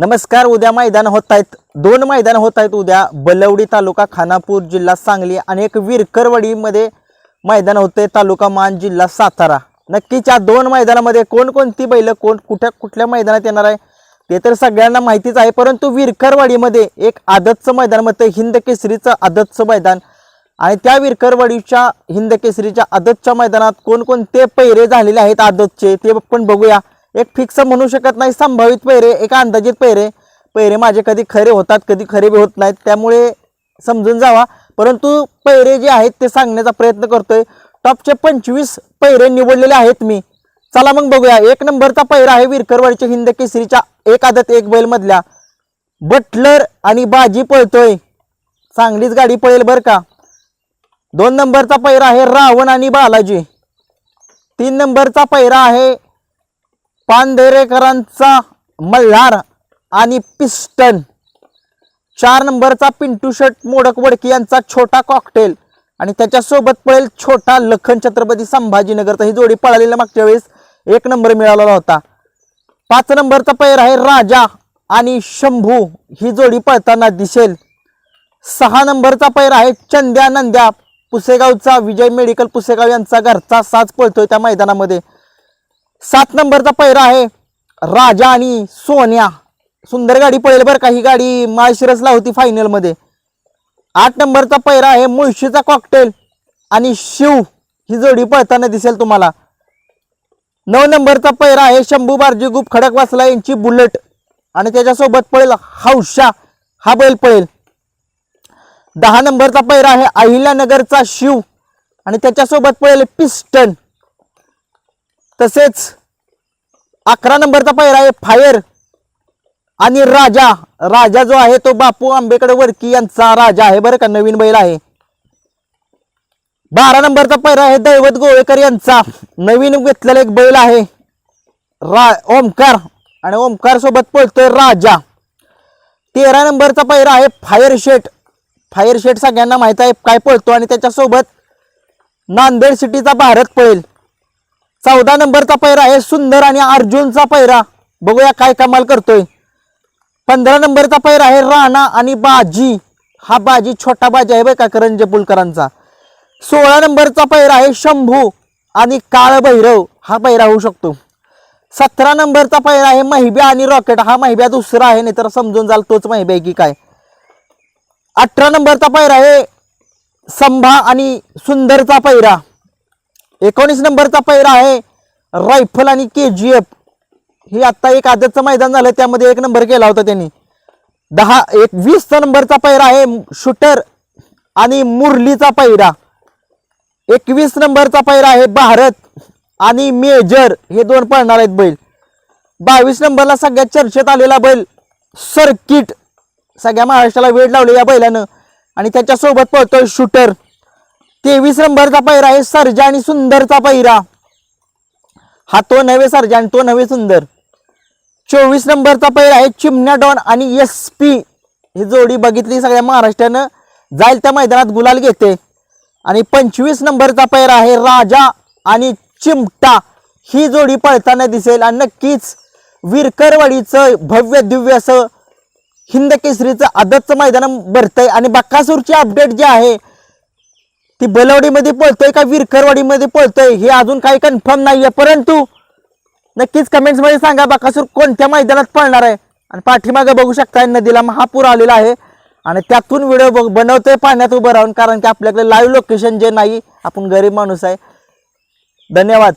नमस्कार उद्या मैदान होत आहेत. दोन मैदान होत आहेत उद्या. बलवडी तालुका खानापूर जिल्हा सांगली आणि एक विरकरवडीमध्ये मैदान होते तालुका मान जिल्हा सातारा. नक्कीच या दोन मैदानामध्ये कोणकोणती बैलं कोण कुठ्या कुठल्या मैदानात येणार आहे ते तर सगळ्यांना माहितीच आहे. परंतु विरकरवाडीमध्ये एक आदतचं मैदान म्हणतं हिंद केसरीचं आदतचं मैदान. आणि त्या विरकरवाडीच्या हिंद केसरीच्या आदतच्या मैदानात कोणकोणते पैरे झालेले आहेत आदतचे ते पण बघूया. एक फिक्स म्हणू शकत नाही संभावित पैरे एक अंदाजित पैरे. पैरे माझे कधी खरे होतात कधी खरे बी होत नाहीत त्यामुळे समजून जावा. परंतु पैरे जे आहेत ते सांगण्याचा प्रयत्न करतोय. टॉपचे पंचवीस पैरे निवडलेले आहेत मी. चला मग बघूया. एक नंबरचा पैरा आहे विरकरवाडीच्या हिंद केसरीच्या एक आदत एक बैलमधल्या बटलर आणि बाजी पळतोय. चांगलीच गाडी पळेल बरं का. दोन नंबरचा पैरा आहे रावण आणि बालाजी. तीन नंबरचा पैरा आहे पानदेरेकरांचा मल्हार आणि पिस्टन. चार नंबरचा पिंटू शर्ट मोडक वडकी यांचा छोटा कॉकटेल आणि त्याच्यासोबत पळेल छोटा लखन छत्रपती संभाजीनगरचा ही जोडी पळालेल्या मागच्या वेळेस एक नंबर मिळालेला होता. पाच नंबरचा पैर आहे राजा आणि शंभू. ही जोडी पळताना दिसेल. सहा नंबरचा पैर आहे चंद्या नंद्या पुसेगावचा विजय मेडिकल पुसेगाव यांचा घरचा साज पळतोय त्या मैदानामध्ये. सात नंबरचा पैरा आहे. राजा आणि सोन्या. सुंदर गाडी पळेल बरं का ही गाडी माळशिरसला होती फायनलमध्ये आठ नंबरचा पैरा आहे मुळशीचा कॉकटेल आणि शिव ही जोडी पळताना दिसेल तुम्हाला. नऊ नंबरचा पैरा आहे शंभू बारजी गुप खडकवासला यांची बुलेट. आणि त्याच्यासोबत पळेल हौशा. हा बैल पळेल. दहा नंबरचा पैरा आहे अहिल्यानगरचा शिव. आणि त्याच्यासोबत पळेल पिस्टन. तसेच अकरा नंबरचा पैरा आहे फायर आणि राजा. राजा जो आहे तो बापू आंबेकडे वरकी यांचा राजा आहे. बरं का? नवीन बैल आहे. बारा नंबरचा पैरा आहे दैवत गोवेकर यांचा. नवीन घेतलेला एक बैल आहे. रा ओमकार. आणि ओमकार सोबत पळतोय राजा. तेरा नंबरचा पैरा आहे फायर शेट फायर शेट सगळ्यांना माहीत आहे काय पळतो आणि त्याच्यासोबत नांदेड सिटीचा भारत पळेल. चौदा नंबरचा पैरा आहे सुंदर आणि अर्जुनचा पैरा. बघूया काय कमाल करतोय. पंधरा नंबरचा पैरा आहे राणा आणि बाजी. हा बाजी छोटा बाजी आहे बघ का करंजे पुलकरांचा सोळा नंबरचा पैरा आहे शंभू आणि काळभैरव. हा पैरा होऊ शकतो. सतरा नंबरचा पैरा आहे महिब्या आणि रॉकेट. हा महिब्या दुसरा आहे नाही तर समजून जाल तोच महिब्या आहे की काय. अठरा नंबरचा पैरा आहे संभा आणि सुंदरचा पैरा. एकोणीस नंबरचा पैरा आहे. रायफल आणि के जी एफ. हे आत्ता एक आदतचं मैदान झालं त्यामध्ये एक नंबर केला होता त्यांनी. दहा एक वीस नंबरचा पैरा आहे. शूटर आणि मुरलीचा पैरा एकवीस नंबरचा पैरा आहे भारत आणि मेजर. हे दोन पळणार आहेत बैल. बावीस नंबरला सगळ्यात चर्चेत आलेला बैल सर्किट. सगळ्या महाराष्ट्राला वेळ लावले या बैलानं. आणि त्याच्यासोबत पळतोय शूटर. तेवीस नंबरचा पैरा आहे सर्जा आणि सुंदरचा पैरा हा तो नव्हे सर्जा आणि तो नव्हे सुंदर. चोवीस नंबरचा पैरा आहे चिमण्या डॉन आणि एस पी. ही जोडी बघितली सगळ्या महाराष्ट्रानं. जाईल त्या मैदानात गुलाल घेते. आणि पंचवीस नंबरचा पैरा आहे राजा आणि चिमटा. ही जोडी पळताना दिसेल आणि नक्कीच विरकरवाडीचं भव्य दिव्य असं हिंद केसरीचं आदतचं मैदान भरतंय. आणि बक्कासूरची अपडेट जी आहे ती बलवडीमध्ये पळतोय का विरखरवाडीमध्ये पळतोय हे अजून काही कन्फर्म नाहीये. परंतु नक्कीच कमेंट्समध्ये सांगा बाकासूर कोणत्या मैदानात पळणार आहे? आणि पाठीमागं बघू शकताय नदीला महापूर आलेला आहे. आणि त्यातून व्हिडिओ बनवतोय पाण्यात उभं राहून कारण की आपल्याकडे लाईव्ह लोकेशन जे नाही आपण गरीब माणूस आहे. धन्यवाद.